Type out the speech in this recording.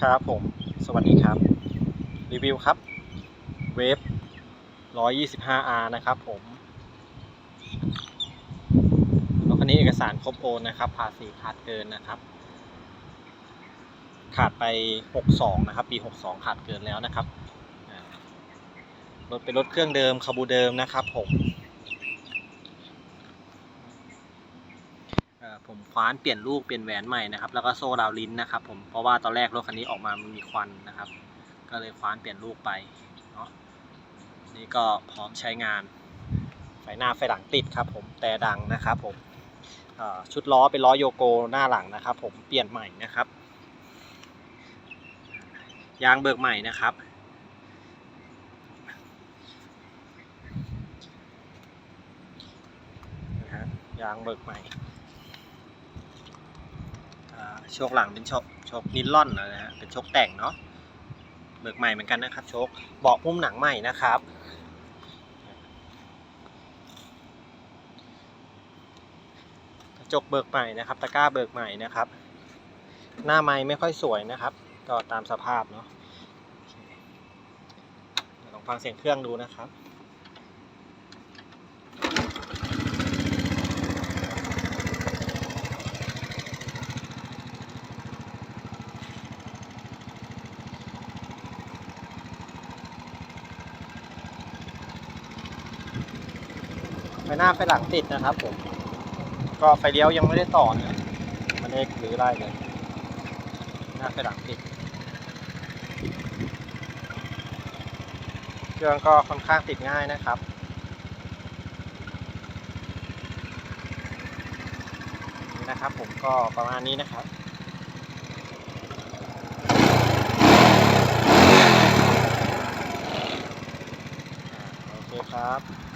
ครับผม สวัสดีครับ รีวิวครับ เวฟ 125R นะครับผมรถคันนี้เอกสารครบโอนนะครับ ภาษีขาดเกินนะครับ ขาดไป 62 นะครับ ปี 62 ขาดเกินแล้วนะครับรถเป็นรถเครื่องเดิมคาบูเดิมนะครับผมเอ่อ ผมคว้านเปลี่ยนลูกเปลี่ยนแหวนใหม่นะครับแล้วก็โซ่ดาวลิ้นนะครับผมเพราะว่าตอนแรกรถคันนี้ออกมามันมีควันนะครับ ก็เลยคว้านเปลี่ยนลูกไปเนาะนี่ก็พร้อมใช้งานไฟหน้าไฟหลังติดครับผมแต่ดังนะครับผมชุดล้อเป็นล้อโยโกหน้าหลังนะครับ ผมเปลี่ยนใหม่นะครับ ยางเบิกใหม่นะครับยางเบิกใหม่ โชคหลังเป็นโชคโชคนิลลอนนะฮะเป็นโชคแต่งเนาะเบิกใหม่เหมือนกันนะครับโชคเบาะพุ่มหนังใหม่นะครับ กระจกเบิกใหม่นะครับ ตะกร้าเบิกใหม่นะครับ หน้าไม้ไม่ค่อยสวยนะครับ ก็ตามสภาพเนาะลองฟังเสียงเครื่องดูนะครับ ฟหน้าไฟหลังติดนะครับผม ก็ไฟเลี้ยวยังไม่ได้ต่อเนี่ยมันได้หรือได้เลย หน้าไฟหลังติด เครื่องก็ค่อนข้างติดง่ายนะครับนี่นะครับผมก็ประมาณนี้นะครับโอเคครับ